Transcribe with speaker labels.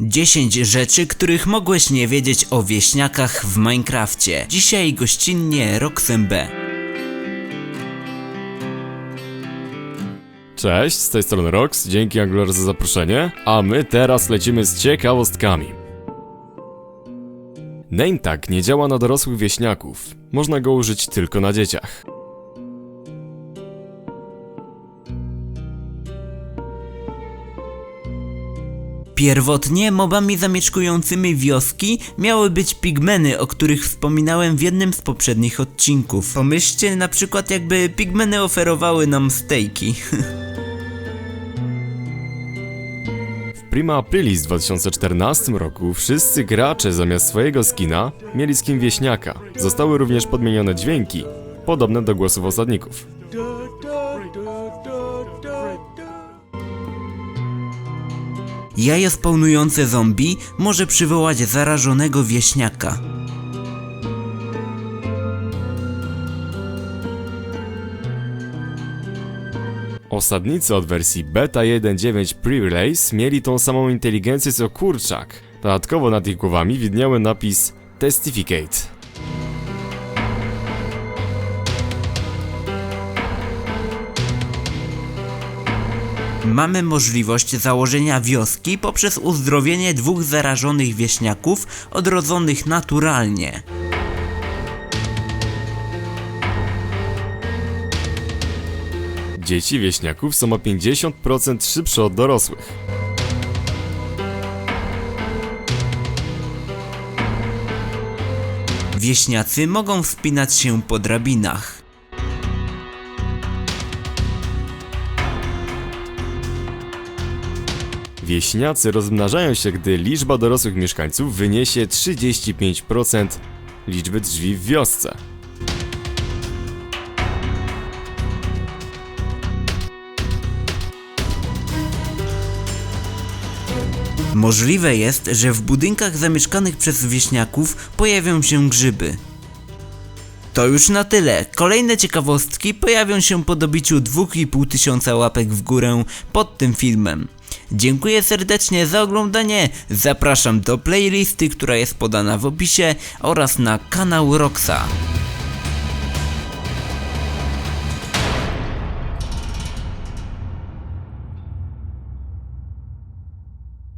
Speaker 1: 10 rzeczy, których mogłeś nie wiedzieć o wieśniakach w Minecrafcie. Dzisiaj gościnnie Roxem B.
Speaker 2: Cześć, z tej strony Rox, dzięki Angular za zaproszenie, a my teraz lecimy z ciekawostkami. Name tag nie działa na dorosłych wieśniaków, można go użyć tylko na dzieciach.
Speaker 1: Pierwotnie mobami zamieszkującymi wioski miały być pigmeny, o których wspominałem w jednym z poprzednich odcinków. Pomyślcie na przykład jakby pigmeny oferowały nam stejki.
Speaker 2: Prima Aprilis w 2014 roku wszyscy gracze zamiast swojego skina mieli skin wieśniaka. Zostały również podmienione dźwięki, podobne do głosów osadników.
Speaker 1: Jajo spawnujące zombie może przywołać zarażonego wieśniaka.
Speaker 2: Osadnicy od wersji Beta 1.9 Pre-Release mieli tą samą inteligencję co kurczak. Dodatkowo nad ich głowami widniały napis Testificate.
Speaker 1: Mamy możliwość założenia wioski poprzez uzdrowienie dwóch zarażonych wieśniaków odrodzonych naturalnie.
Speaker 2: Dzieci wieśniaków są o 50% szybsze od dorosłych.
Speaker 1: Wieśniacy mogą wspinać się po drabinach.
Speaker 2: Wieśniacy rozmnażają się, gdy liczba dorosłych mieszkańców wyniesie 35% liczby drzwi w wiosce.
Speaker 1: Możliwe jest, że w budynkach zamieszkanych przez wieśniaków pojawią się grzyby. To już na tyle. Kolejne ciekawostki pojawią się po dobiciu 2,5 tysiąca łapek w górę pod tym filmem. Dziękuję serdecznie za oglądanie, zapraszam do playlisty, która jest podana w opisie oraz na kanał Roxa.